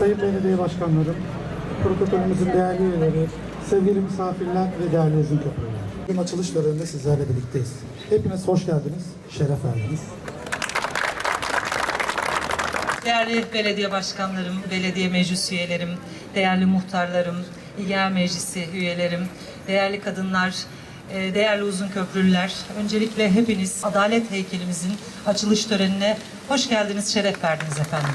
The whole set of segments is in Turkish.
Sayın Belediye Başkanlarım, protokolümüzün değerli üyeleri, sevgili misafirler ve değerli uzun köprüler. Bugün açılış töreninde sizlerle birlikteyiz. Hepiniz hoş geldiniz, şeref verdiniz. Değerli belediye başkanlarım, belediye meclis üyelerim, değerli muhtarlarım, İGA Meclisi üyelerim, değerli kadınlar, e, değerli uzun köprülüler. Öncelikle hepiniz adalet heykelimizin açılış törenine hoş geldiniz, şeref verdiniz efendim.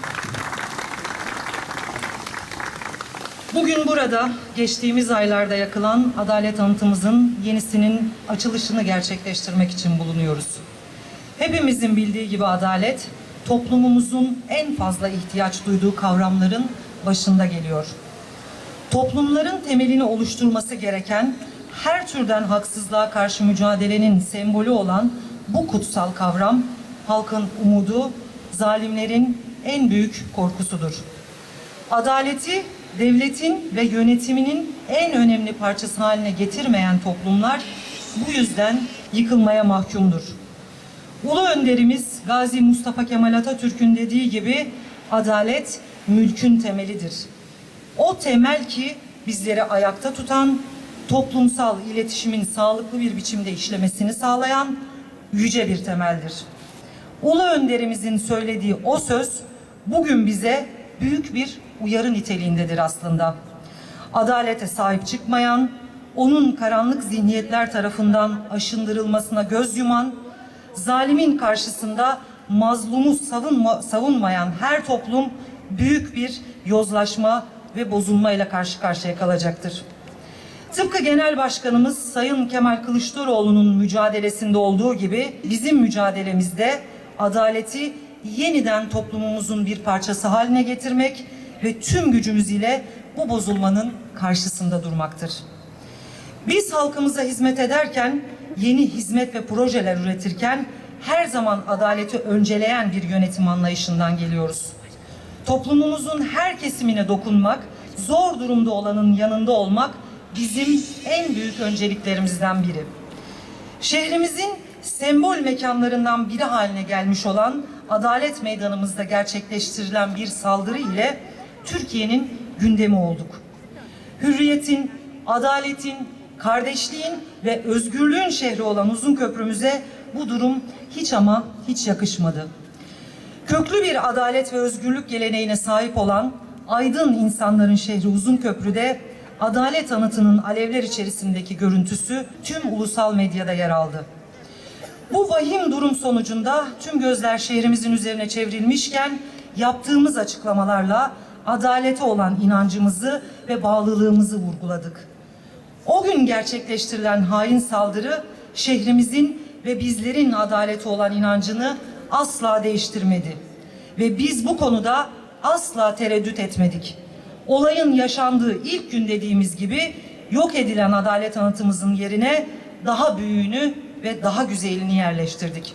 Bugün burada geçtiğimiz aylarda yakılan adalet anıtımızın yenisinin açılışını gerçekleştirmek için bulunuyoruz. Hepimizin bildiği gibi adalet, toplumumuzun en fazla ihtiyaç duyduğu kavramların başında geliyor. Toplumların temelini oluşturması gereken her türden haksızlığa karşı mücadelenin sembolü olan bu kutsal kavram, halkın umudu, zalimlerin en büyük korkusudur. Adaleti devletin ve yönetiminin en önemli parçası haline getirmeyen toplumlar bu yüzden yıkılmaya mahkumdur. Ulu önderimiz Gazi Mustafa Kemal Atatürk'ün dediği gibi adalet mülkün temelidir. O temel ki bizleri ayakta tutan, toplumsal iletişimin sağlıklı bir biçimde işlemesini sağlayan yüce bir temeldir. Ulu önderimizin söylediği o söz bugün bize büyük bir uyarı niteliğindedir aslında. Adalete sahip çıkmayan, onun karanlık zihniyetler tarafından aşındırılmasına göz yuman, zalimin karşısında mazlumu savunma, savunmayan her toplum büyük bir yozlaşma ve bozulmayla karşı karşıya kalacaktır. Tıpkı Genel Başkanımız Sayın Kemal Kılıçdaroğlu'nun mücadelesinde olduğu gibi bizim mücadelemizde adaleti yeniden toplumumuzun bir parçası haline getirmek ve tüm gücümüz ile bu bozulmanın karşısında durmaktır. Biz halkımıza hizmet ederken, yeni hizmet ve projeler üretirken her zaman adaleti önceleyen bir yönetim anlayışından geliyoruz. Toplumumuzun her kesimine dokunmak, zor durumda olanın yanında olmak bizim en büyük önceliklerimizden biri. Şehrimizin sembol mekanlarından biri haline gelmiş olan Adalet Meydanımızda gerçekleştirilen bir saldırı ile Türkiye'nin gündemi olduk. Hürriyetin, adaletin, kardeşliğin ve özgürlüğün şehri olan Uzun Köprümüze bu durum hiç ama hiç yakışmadı. Köklü bir adalet ve özgürlük geleneğine sahip olan aydın insanların şehri Uzun Köprü'de adalet anıtının alevler içerisindeki görüntüsü tüm ulusal medyada yer aldı. Bu vahim durum sonucunda tüm gözler şehrimizin üzerine çevrilmişken yaptığımız açıklamalarla adalete olan inancımızı ve bağlılığımızı vurguladık. O gün gerçekleştirilen hain saldırı şehrimizin ve bizlerin adalete olan inancını asla değiştirmedi. Ve biz bu konuda asla tereddüt etmedik. Olayın yaşandığı ilk gün dediğimiz gibi yok edilen adalet anıtımızın yerine daha büyüğünü ve daha güzelini yerleştirdik.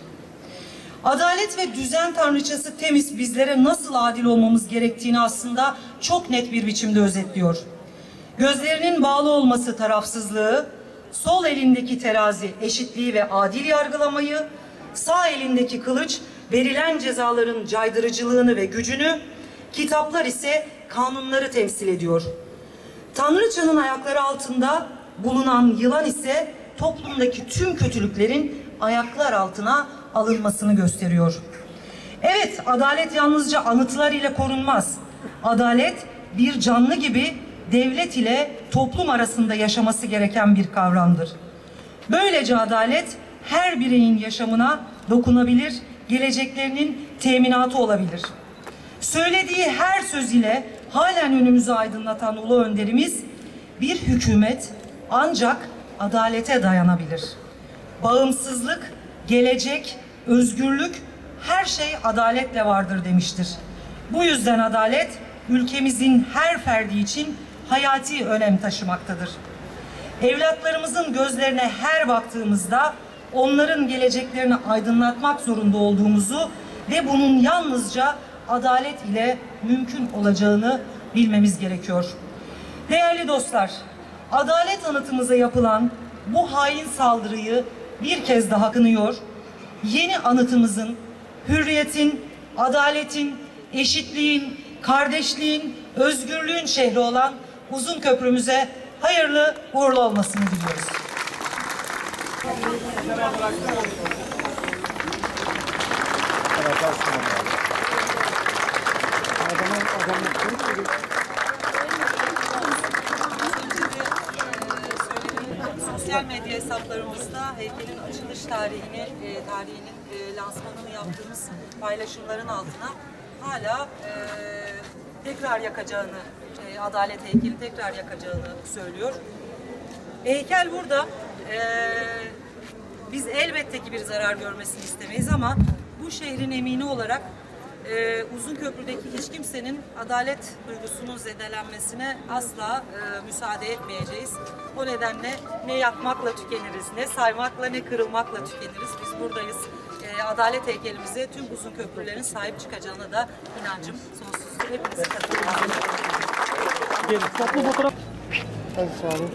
Adalet ve düzen tanrıçası Temis bizlere nasıl adil olmamız gerektiğini aslında çok net bir biçimde özetliyor. Gözlerinin bağlı olması tarafsızlığı, sol elindeki terazi eşitliği ve adil yargılamayı, sağ elindeki kılıç verilen cezaların caydırıcılığını ve gücünü, kitaplar ise kanunları temsil ediyor. Tanrıçanın ayakları altında bulunan yılan ise toplumdaki tüm kötülüklerin ayaklar altına alınmasını gösteriyor. Evet, adalet yalnızca anıtlar ile korunmaz. Adalet bir canlı gibi devlet ile toplum arasında yaşaması gereken bir kavramdır. Böylece adalet her bireyin yaşamına dokunabilir, geleceklerinin teminatı olabilir. Söylediği her söz ile halen önümüzü aydınlatan ulu önderimiz bir hükümet ancak adalete dayanabilir. Bağımsızlık, gelecek, özgürlük her şey adaletle vardır demiştir. Bu yüzden adalet ülkemizin her ferdi için hayati önem taşımaktadır. Evlatlarımızın gözlerine her baktığımızda onların geleceklerini aydınlatmak zorunda olduğumuzu ve bunun yalnızca adalet ile mümkün olacağını bilmemiz gerekiyor. Değerli dostlar, adalet anıtımıza yapılan bu hain saldırıyı bir kez daha kınıyor. Yeni anıtımızın hürriyetin, adaletin, eşitliğin, kardeşliğin, özgürlüğün şehri olan Uzun Köprümüze hayırlı uğurlu olmasını diliyoruz. Sosyal medya hesaplarımızda heykelin açılış tarihini, e, tarihinin e, lansmanını yaptığımız paylaşımların altına hala e, tekrar yakacağını, e, Adalet heykeli tekrar yakacağını söylüyor. Heykel burada. E, biz elbette ki bir zarar görmesini istemeyiz ama bu şehrin emini olarak e, Uzun Köprü'deki hiç kimsenin adalet duygusunun zedelenmesine asla e, müsaade etmeyeceğiz. O nedenle ne yakmakla tükeniriz, ne saymakla ne kırılmakla tükeniriz. Biz buradayız. E, adalet heykelimize tüm uzun köprülerin sahip çıkacağına da inancım sonsuz. Hepinizi katılımcı. Gelin. Toplu fotoğraf. Hadi sağ olun.